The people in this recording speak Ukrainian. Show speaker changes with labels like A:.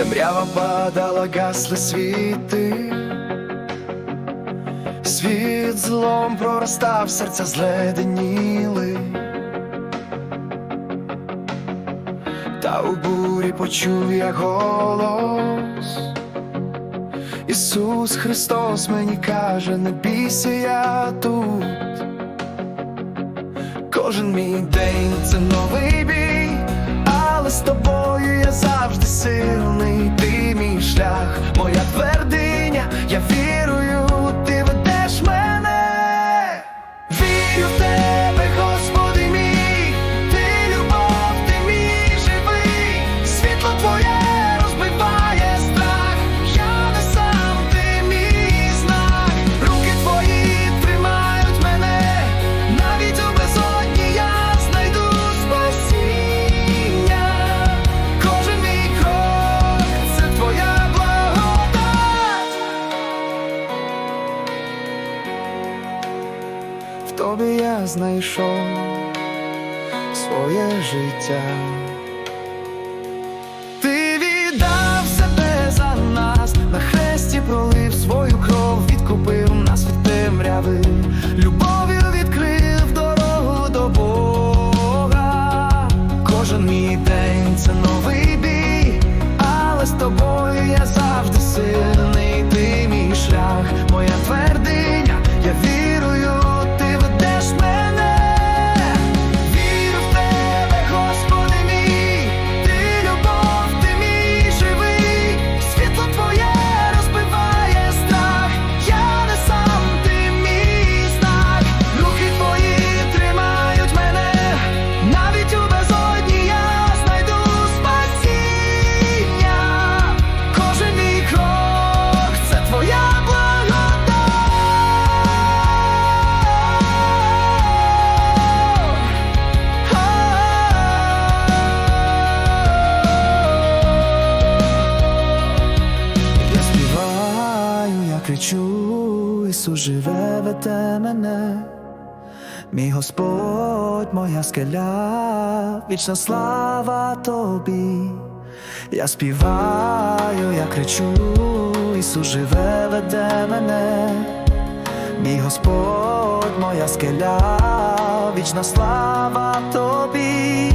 A: Темрява падала, гасли світи, світ злом проростав, серця зледеніли, та у бурі почув я голос. Ісус Христос мені каже, не бійся я тут. Кожен мій день це новий бій, але з тобою я завжди сильний. Ти мій шлях, моя твердиня, тобі я знайшов своє життя. Кричу, Ісус живе веде мене, мій Господь, моя скеля, вічна слава тобі. Я співаю, я кричу, Ісус живе веде мене, мій Господь, моя скеля, вічна слава тобі,